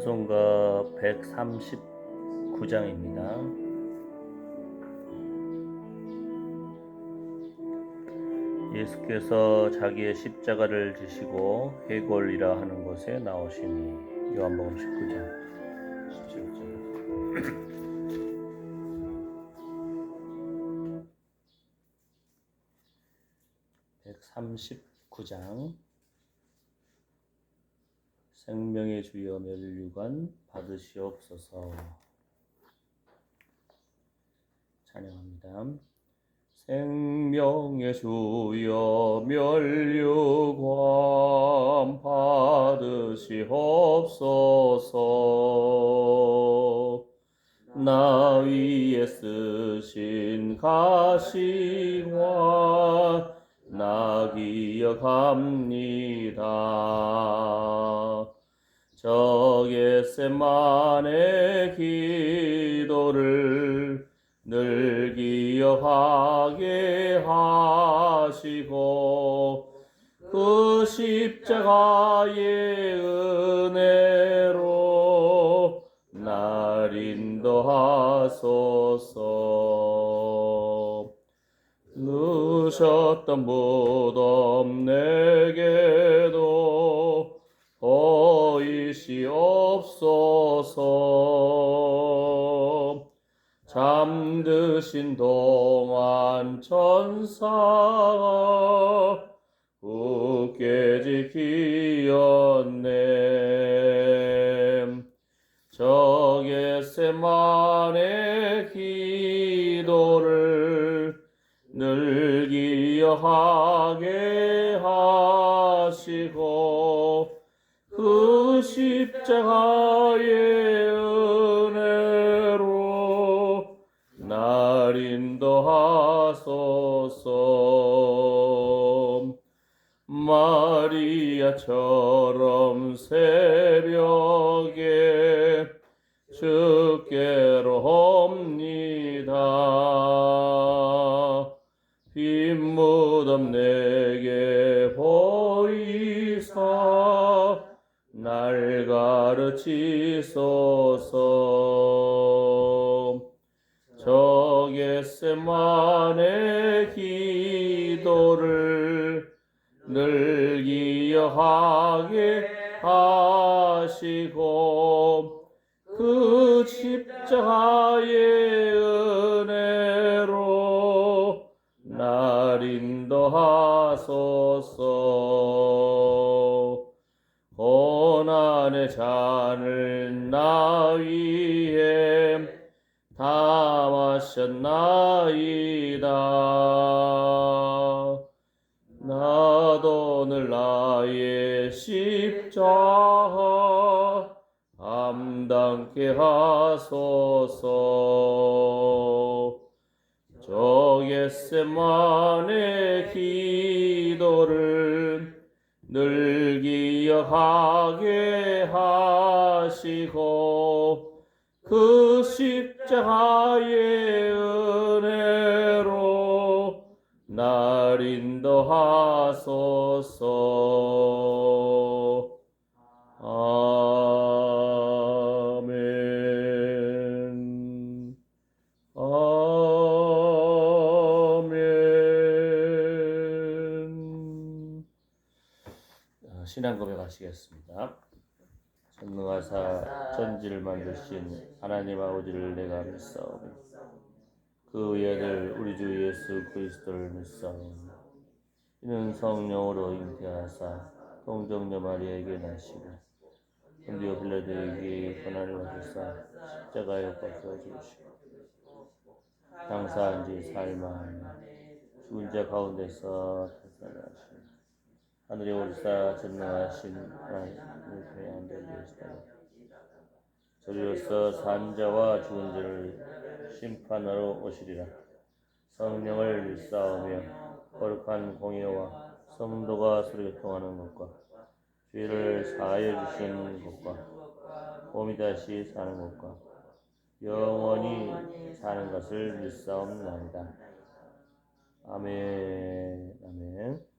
찬송가 139장입니다. 예수께서 자기의 십자가를 지시고 해골이라 하는 곳에 나오시니 요한복음 19장 17절 (139장) 생명의 주여 멸류관 받으시옵소서. 찬양합니다. 생명의 주여 멸류관 받으시옵소서. 나 위에 쓰신 가시관 나 기억합니다 저 겟세만의 기도를 늘 기억하게 하시고 그 십자가의 은혜로 날 인도하소서. 누셨던 무덤 내게도 보이시옵소서. 잠드신 동안 천사가 굳게 지키었네. 저 겟세만의 기도를 늘 기억하게 하시고 그 십자가의 은혜로 날 인도하소서. 마리아처럼 새벽에 가르치소서. 저 겟세만의 기도를 늘 기억하 고난의 잔을 나 위에 다 마셨나이다. 나도 늘 나의 십자가 감당케 하소서. 저 겟세만의 기도를 늘 기억하게 하시고 그 십자가의 은혜로 날 인도하소서. 아 신앙 고백하시겠습니다. 전능하사 전지를 만드신 하나님 아버지를 내가 믿사오니 그 외아들 우리 주 예수 그리스도를 믿사오니 이는 성령으로 잉태하사 동정녀 마리아에게 나시고 본디오 빌라도에게 고난을 받으사 십자가에 못 박혀 죽으시고 장사한 지 사흘 만에 죽은 자 가운데서 탈출하시니 하늘에 오르사 전능하신 하나님의 배한대 계시다. 저리로서 산자와 죽은 자를 심판하러 오시리라. 성령을 일싸우며 거룩한 공예와 성도가 서로 교통하는 것과 죄를 사하여 주시는 것과 몸이 다시 사는 것과 영원히 사는 것을 믿사옵나이다. 아멘. 아멘.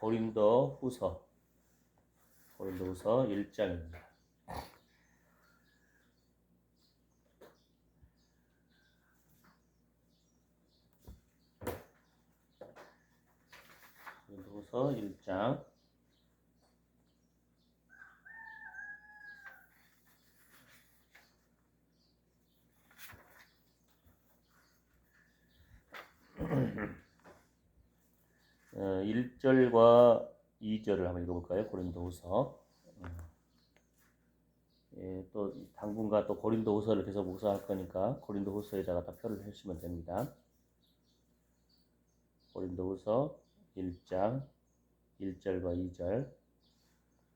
고린도 후서 고린도 후서 1장입니다. 고린도 후서 1장 어, 1절과 2절을 한번 읽어볼까요? 고린도후서. 음. 예, 또 당분간 또 고린도후서를 계속 묵상할 거니까 고린도후서에다가 다 표를 해주시면 됩니다. 고린도후서 1장 1절과 2절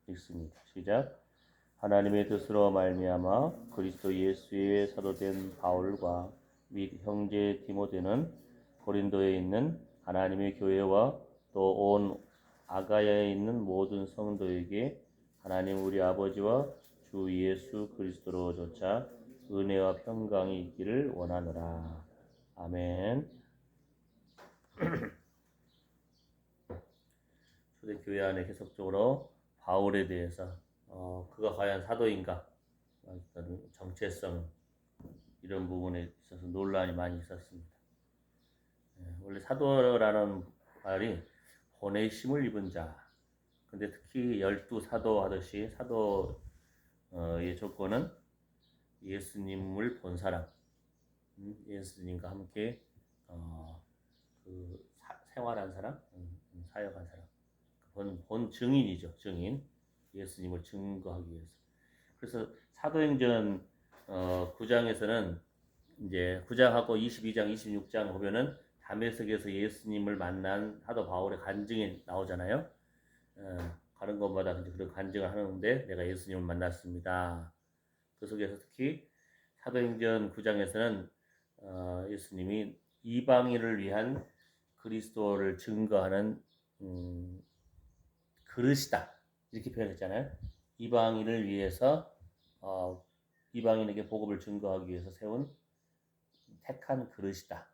읽습니다. 시작. 하나님의 뜻으로 말미암아 그리스도 예수의 사도된 바울과 및 형제 디모데는 고린도에 있는 하나님의 교회와 또 온 아가야에 있는 모든 성도에게 하나님 우리 아버지와 주 예수 그리스도로조차 은혜와 평강이 있기를 원하노라. 아멘. 초대교회 안에 계속적으로 바울에 대해서 어, 그가 과연 사도인가 정체성 이런 부분에 있어서 논란이 많이 있었습니다. 예, 원래 사도라는 말이 보내심을 입은 자. 근데 특히 열두 사도 하듯이 사도의 조건은 예수님을 본 사람, 음, 예수님과 함께 어, 그 사- 생활한 사람, 음, 음, 사역한 사람, 본, 본 증인이죠, 증인. 예수님을 증거하기 위해서. 그래서 사도행전 어, 9장에서는 이제 9장하고 22장, 26장 보면은 담에색에서 예수님을 만난 사도 바울의 간증이 나오잖아요. 어, 가는 곳마다 이제 그런 간증을 하는데 내가 예수님을 만났습니다. 그 속에서 특히 사도행전 9장에서는 어, 예수님이 이방인을 위한 그리스도를 증거하는 음, 그릇이다 이렇게 표현했잖아요. 이방인을 위해서 어, 이방인에게 복음을 증거하기 위해서 세운 택한 그릇이다.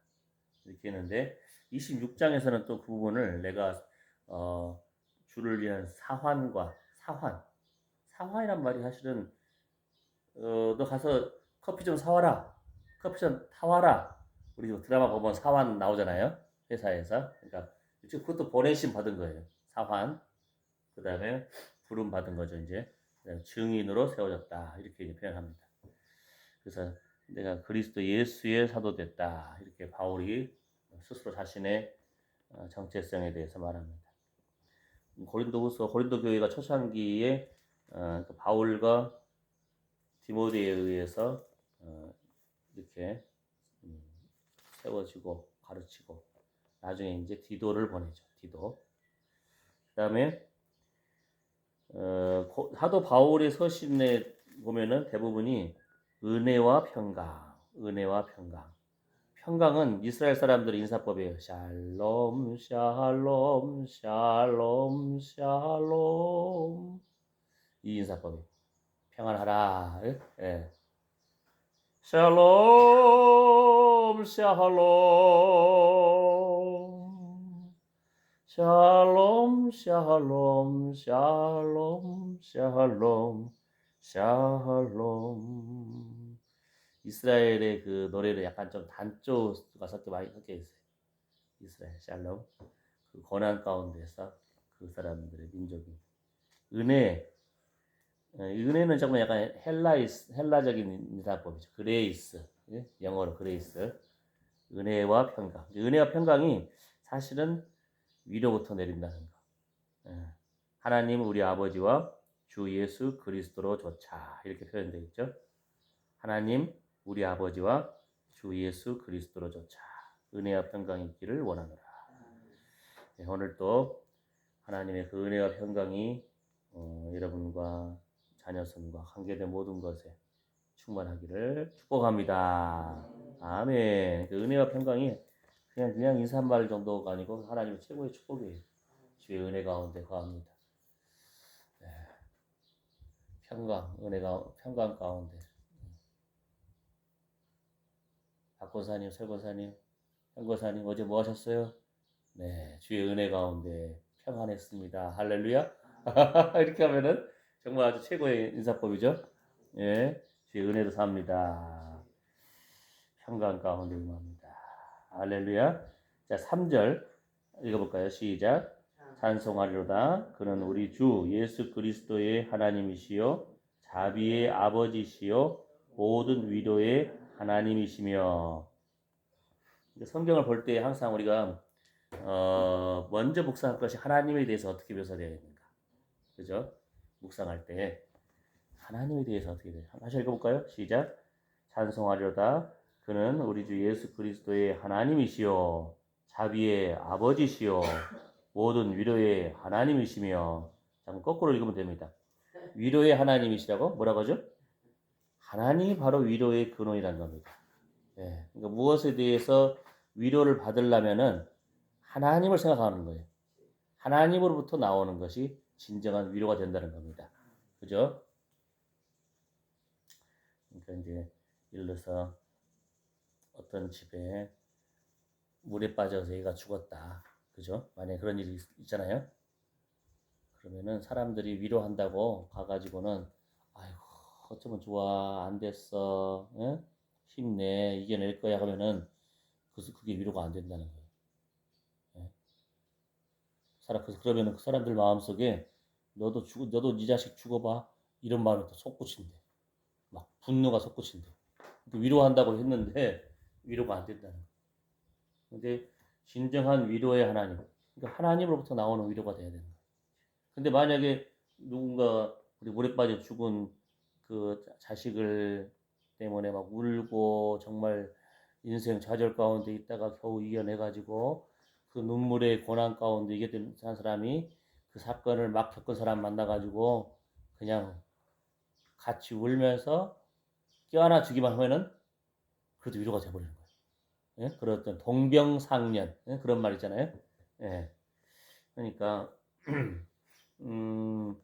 이렇게 했는데 26장에서는 또 그 부분을 내가 어, 주를 위한 사환과 사환 사환이란 말이 사실은 어, 너 가서 커피 좀 사와라 커피 좀 타와라. 우리 뭐 드라마 보면 사환 나오잖아요 회사에서. 그러니까 그것도 보내심 받은 거예요. 사환. 그 다음에 부름 받은 거죠 이제. 증인으로 세워졌다. 이렇게 표현합니다. 그래서 내가 그리스도 예수의 사도 됐다. 이렇게 바울이 스스로 자신의 어, 정체성에 대해서 말합니다. 고린도후서 고린도 교회가 초창기에 어, 그 바울과 디모데에 의해서 어, 이렇게 음, 세워지고 가르치고 나중에 이제 디도를 보내죠. 디도. 그다음에 사도 바울의 서신에 보면은 대부분이 은혜와 평강, 은혜와 평강. 평강은 이스라엘 사람들의 인사법이에요. 샬롬, 샬롬, 샬롬, 샬롬. 이 인사법이 평안하라. 예? 예. 샬롬, 샬롬. 샬롬, 샬롬, 샬롬, 샬롬. 샬롬. 이스라엘의 그 노래를 약간 좀 단조가 섞여 많이 섞여 있어요. 이스라엘 샬롬. 그 고난 가운데서 그 사람들의 민족이 은혜. 어, 이 은혜는 정말 약간 헬라이스 헬라적인 인사법이죠. 그레이스. 예? 영어로 그레이스. 은혜와 평강. 은혜와 평강이 사실은 위로부터 내린다는 거. 예. 하나님 우리 아버지와 주 예수 그리스도로 조차 이렇게 표현되어 있죠. 하나님 우리 아버지와 주 예수 그리스도로 조차 은혜와 평강이 있기를 원하노라. 네, 오늘 또 하나님의 그 은혜와 평강이 어, 여러분과 자녀선과 관계된 모든 것에 충만하기를 축복합니다. 아멘. 그 은혜와 평강이 그냥 그냥 인사 한말 정도가 아니고 하나님의 최고의 축복이에요. 주의 은혜 가운데 거합니다. 평강, 은혜가 평강 가운데. 박권사님, 설권사님, 현권사님 어제 뭐 하셨어요? 네, 주의 은혜 가운데 평안했습니다. 할렐루야. 이렇게 하면은 정말 아주 최고의 인사법이죠. 예, 주의 은혜로 삽니다. 평강 가운데 임합니다. 할렐루야. 자, 3절 읽어볼까요? 시작. 찬송하리로다. 그는 우리 주 예수 그리스도의 하나님이시요 자비의 아버지시요 모든 위로의 하나님이시며 성경을 볼 때 항상 우리가 어, 먼저 묵상할 것이 하나님에 대해서 어떻게 묘사되어 있는가, 그죠? 묵상할 때 하나님에 대해서 어떻게 돼요? 다시 읽어볼까요? 시작. 찬송하려다 그는 우리 주 예수 그리스도의 하나님이시요 자비의 아버지시요 모든 위로의 하나님이시며 잠깐 거꾸로 읽으면 됩니다. 위로의 하나님이시라고 뭐라고 하죠? 하나님이 바로 위로의 근원이라는 겁니다. 예, 그러니까 무엇에 대해서 위로를 받으려면은 하나님을 생각하는 거예요. 하나님으로부터 나오는 것이 진정한 위로가 된다는 겁니다. 그죠? 그러니까 이제 예를 들어서 어떤 집에 물에 빠져서 애가 죽었다. 그죠? 만약에 그런 일이 있- 있잖아요. 그러면은 사람들이 위로한다고 가가지고는 아이고 어쩌면 좋아 안 됐어 예? 힘내 이겨낼 거야 하면은 그래서 그게 위로가 안 된다는 거예요. 예? 사람 그래서 그러면은 그 사람들 마음 속에 너도 죽 너도 네 자식 죽어봐 이런 마음이 또 솟구친대. 막 분노가 솟구친대. 그 위로한다고 했는데 위로가 안 된다는 거예요. 근데 진정한 위로의 하나님, 그러니까 하나님으로부터 나오는 위로가 돼야 되는 거예요. 근데 만약에 누군가 우리 물에 빠져 죽은 그 자식을 때문에 막 울고 정말 인생 좌절 가운데 있다가 겨우 이겨내가지고 그 눈물의 고난 가운데 이겨낸 사람이 그 사건을 막 겪은 사람 만나가지고 그냥 같이 울면서 껴안아 주기만 하면은 그래도 위로가 거예요. 예? 그런 어떤 동병상련 예? 그런 말 있잖아요. 예. 그러니까 음,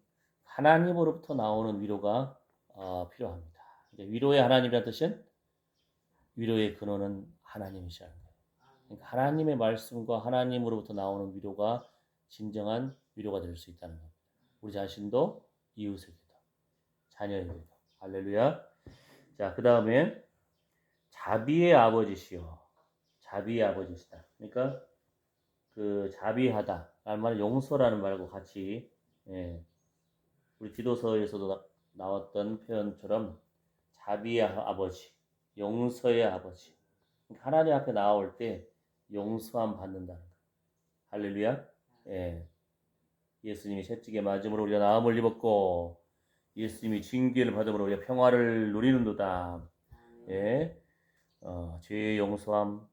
하나님으로부터 나오는 위로가 어, 필요합니다. 위로의 하나님이라는 뜻은 위로의 근원은 하나님이시라는 거예요. 그러니까 하나님의 말씀과 하나님으로부터 나오는 위로가 진정한 위로가 될 수 있다는 겁니다. 우리 자신도 이웃에게도 자녀에게도 할렐루야. 자, 그 다음에 자비의 아버지시요. 자비의 아버지시다. 그러니까 그 자비하다 말은 용서라는 말과 같이 예, 우리 기도서에서도 나, 나왔던 표현처럼 자비의 아버지, 용서의 아버지. 그러니까 하나님 앞에 나올 때 용서함 받는다는 거. 할렐루야. 예. 예수님이 채찍에 맞음으로 우리가 나음을 입었고 예수님이 징계를 받음으로 우리가 평화를 누리는도다. 예. 어, 죄의 용서함,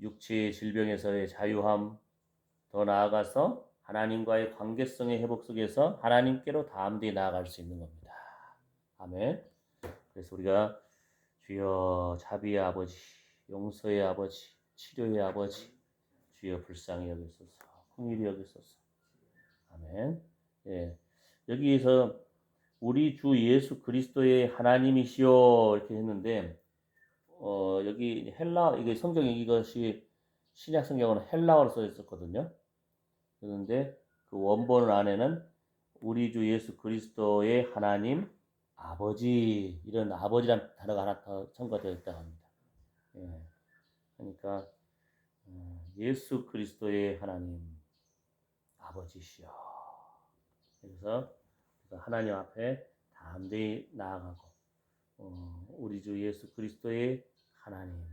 육체의 질병에서의 자유함, 더 나아가서 하나님과의 관계성의 회복 속에서 하나님께로 담대히 나아갈 수 있는 겁니다. 아멘. 그래서 우리가 주여 자비의 아버지, 용서의 아버지, 치료의 아버지, 주여 불쌍히 여기소서, 풍일히 여기소서. 아멘. 예. 여기에서 우리 주 예수 그리스도의 하나님이시여 이렇게 했는데 어, 여기 헬라 이게 성경 이것이 신약 성경은 헬라어로 써 있었거든요. 그런데 그 원본 안에는 우리 주 예수 그리스도의 하나님 아버지 이런 아버지란 단어가 하나 더 첨가되어 있다고 합니다. 예. 그러니까 어, 예수 그리스도의 하나님 아버지시여. 그래서 하나님 앞에 담대히 나아가고 어, 우리 주 예수 그리스도의 하나님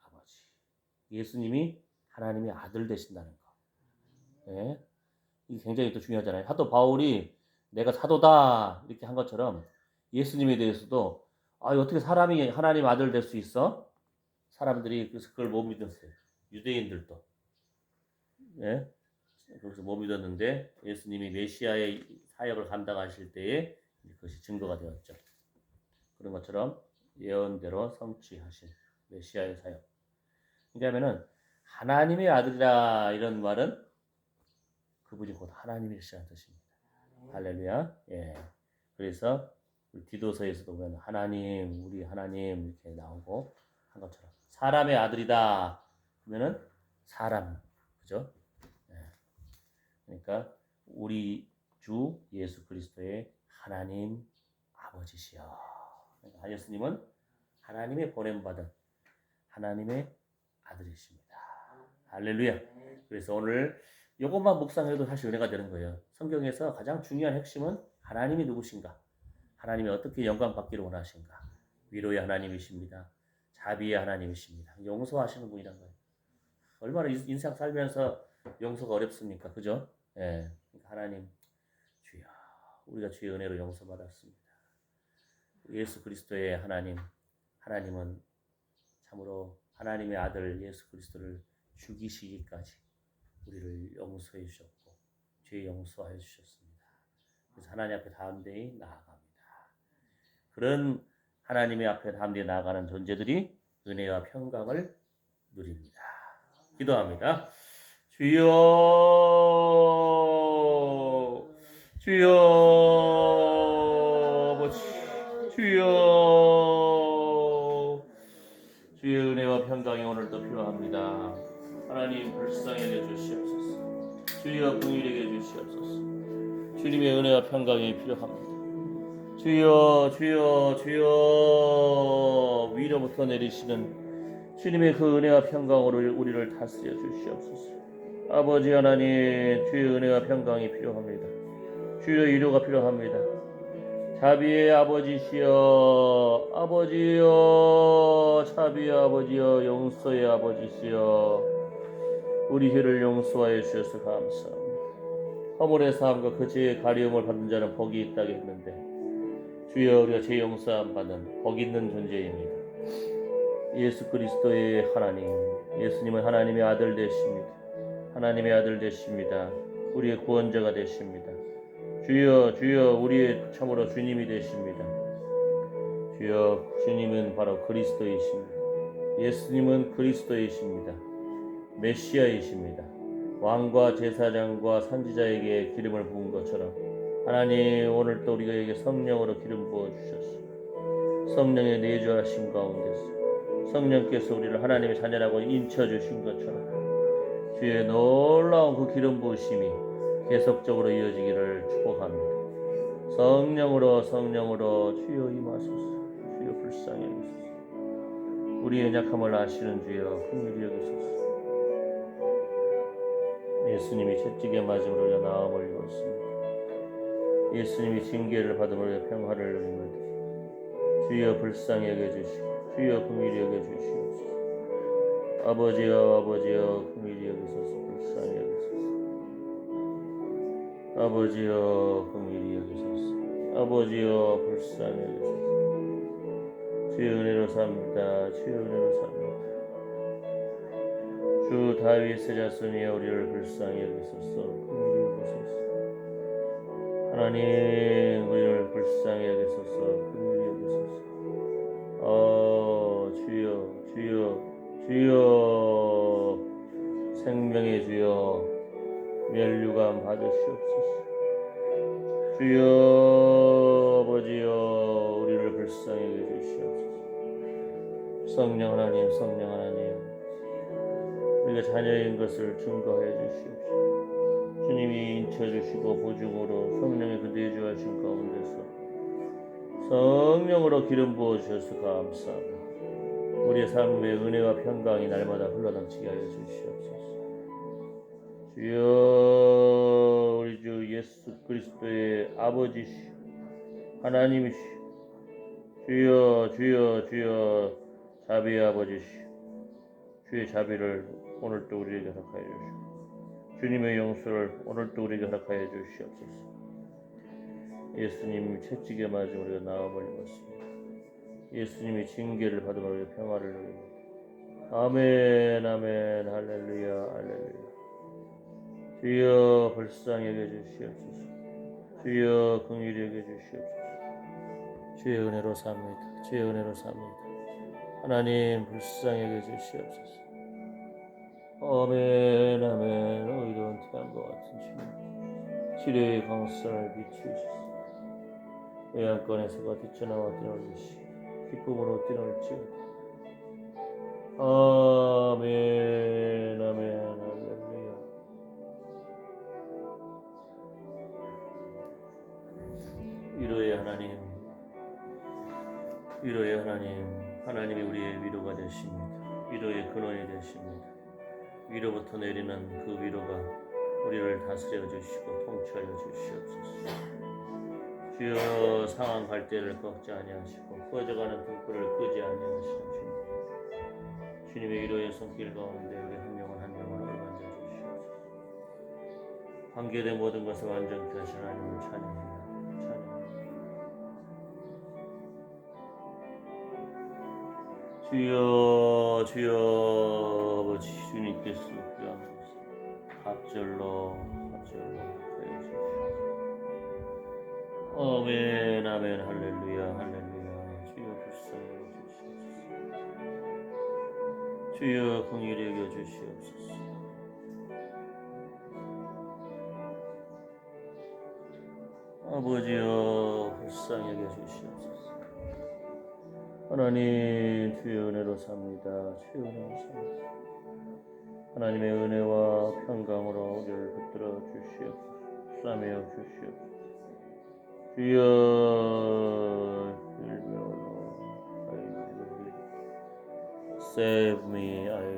아버지 예수님이 하나님의 아들 되신다는 거. 예? 이게 굉장히 또 중요하잖아요. 사도 바울이 내가 사도다 이렇게 한 것처럼 예수님에 대해서도 아 어떻게 사람이 하나님 아들 될 수 있어? 사람들이 그래서 그걸 못 믿었어요. 유대인들도 예? 그래서 못 믿었는데 예수님이 메시아의 사역을 감당하실 때에 그것이 증거가 되었죠. 그런 것처럼 예언대로 성취하신 메시아의 사역. 왜냐하면은 하나님의 아들이라 이런 말은 그분이 곧 하나님이시라는 뜻입니다. 할렐루야. 예. 그래서 우리 디도서에서도 보면 하나님, 우리 하나님 이렇게 나오고 한 것처럼 사람의 아들이다. 그러면은 사람, 그죠? 예. 그러니까 우리 주 예수 그리스도의 예수님은 하나님의 보냄받은 하나님의 아들이십니다. 할렐루야. 그래서 오늘 이것만 묵상해도 사실 은혜가 되는 거예요. 성경에서 가장 중요한 핵심은 하나님이 누구신가? 하나님이 어떻게 영광 받기를 원하신가? 위로의 하나님이십니다. 자비의 하나님이십니다. 용서하시는 분이란 거예요. 얼마나 인- 인생 살면서 용서가 어렵습니까? 그죠? 예. 그러니까 하나님 주여 우리가 주의 은혜로 용서받았습니다. 예수 그리스도의 하나님 하나님은 참으로 하나님의 아들 예수 그리스도를 죽이시기까지 우리를 용서해 주셨고 죄 용서하여 주셨습니다. 그래서 하나님 앞에 담대히 나아갑니다. 그런 하나님의 앞에 담대히 나아가는 존재들이 은혜와 평강을 누립니다. 기도합니다. 주여, 주여, 불쌍히 주시옵소서. 주여 긍휼히 주시옵소서. 주님의 은혜와 평강이 필요합니다. 주여, 주여, 주여 위로부터 내리시는 주님의 그 은혜와 평강으로 우리를 다스려 주시옵소서. 아버지 하나님, 주의 은혜와 평강이 필요합니다. 주의 위로가 필요합니다. 자비의 아버지시여, 아버지여, 자비의 아버지여, 용서의 아버지시여, 우리 죄를 용서하여 주셔서 감사합니다. 허물의 삶과 그 죄의 가리움을 받는 자는 복이 있다고 했는데, 주여 우리가 죄 용서함 받은 복 있는 존재입니다. 예수 그리스도의 하나님, 예수님은 하나님의 아들 되십니다. 하나님의 아들 되십니다. 우리의 구원자가 되십니다. 주여, 주여, 우리의 참으로 주님이 되십니다. 주여, 주님은 바로 그리스도이십니다. 예수님은 그리스도이십니다. 메시아이십니다. 왕과 제사장과 선지자에게 기름을 부은 것처럼 하나님 오늘 또 우리에게 성령으로 기름 부어 주셨소. 성령의 내주하심 가운데서 성령께서 우리를 하나님의 자녀라고 인쳐 주신 것처럼 주의 놀라운 그 기름 부으심이 계속적으로 이어지기를 축복합니다. 성령으로 성령으로 주여 임하소서. 주여 불쌍히 여기소서. 우리의 약함을 아시는 주여 긍휼히 여기소서. 예수님이 채찍에 맞음으로 우리가 나음을 입었습니다. 예수님이 징계를 받음으로 평화를 누립니다. 주여 불쌍히 여겨주시고 주여 긍휼히 여겨주시옵소서. 아버지여 아버지여 긍휼히 여기소서 불쌍히 여기소서. 아버지여 긍휼히 여기소서. 아버지여 불쌍히 여기소서. 주의 은혜로 삽니다. 주의 은혜로 삽니다. 주 다윗의 자손이여 우리를 불쌍히 여기소서. 긍휼히 여기소서. 하나님 우리를 불쌍히 여기소서. 긍휼히 여기소서. 어 주여 주여 주여 생명의 주여 멸류관 받으시옵소서 주여 아버지여 우리를 불쌍히 여겨주시옵소서 성령 하나님 성령 하나님 우리가 자녀인 것을 증거해 주시옵소서 주님이 인쳐주시고 보증으로 성령의 그 내주하신 가운데서 성령으로 기름 부어 주셔서 감사합니다. 우리의 삶의 은혜와 평강이 날마다 흘러넘치게 하여 주시옵소서. 주여 우리 주 예수 그리스도의 아버지시 하나님이시 주여 주여 주여 자비의 아버지시 주의 자비를 오늘도 우리에게 허락하여 주시고 주님의 용서를 오늘도 우리에게 허락하여 주시옵소서. 예수님 채찍에 맞은 우리가 나음을 입었습니다. 예수님이 징계를 받으며 우리가 평화를 누립니다. 아멘 아멘 할렐루야 할렐루야 주여 불쌍히 여겨주시옵소서 주여 긍휼히 여겨주시옵소서 주의 은혜로 삽니다 주의 은혜로 삽니다 하나님 불쌍히 여겨주시옵소서 아멘 아멘. 의로운 태양과 같은 주님. 치료의 강산을 비추시소서. 외양간에서가 뛰쳐나와 뛰놀리시 기쁨으로 뛰놀지어다 아멘 아멘. 할렐루야. 위로의 하나님 위로의 하나님, 하나님이 우리의 위로가 되십니다. 위로의 근원이 되십니다. 위로부터 내리는 그 위로가 우리를 다스려 주시고 통치하여 주시옵소서. 주여 상한 갈대를 꺾지 아니하시고 꺼져가는 등불을 끄지 아니하시는 주님. 주님의 위로의 손길 가운데 우리 한 영혼 한 영혼을 만져 주시옵소서. 관계된 모든 것을 완전케 하신 하나님을. 찬양합니다. 주여 주여 아버지 주님께서 귀하소서 갑절로 갑절로 하여 주시옵소서 아멘 아멘 할렐루야 할렐루야. 주여 불쌍히 여주시옵소서. 주여 긍휼히 여겨 주시옵소서. 아버지여 불쌍히 여겨 주시옵소서. 하나님 주의 은혜로 삽니다. 주의 은혜로 삽니다. 하나님의 은혜와 평강으로 우리를 붙들어 주시옵소서. 싸매어 주시옵소서. 주여 Save me, I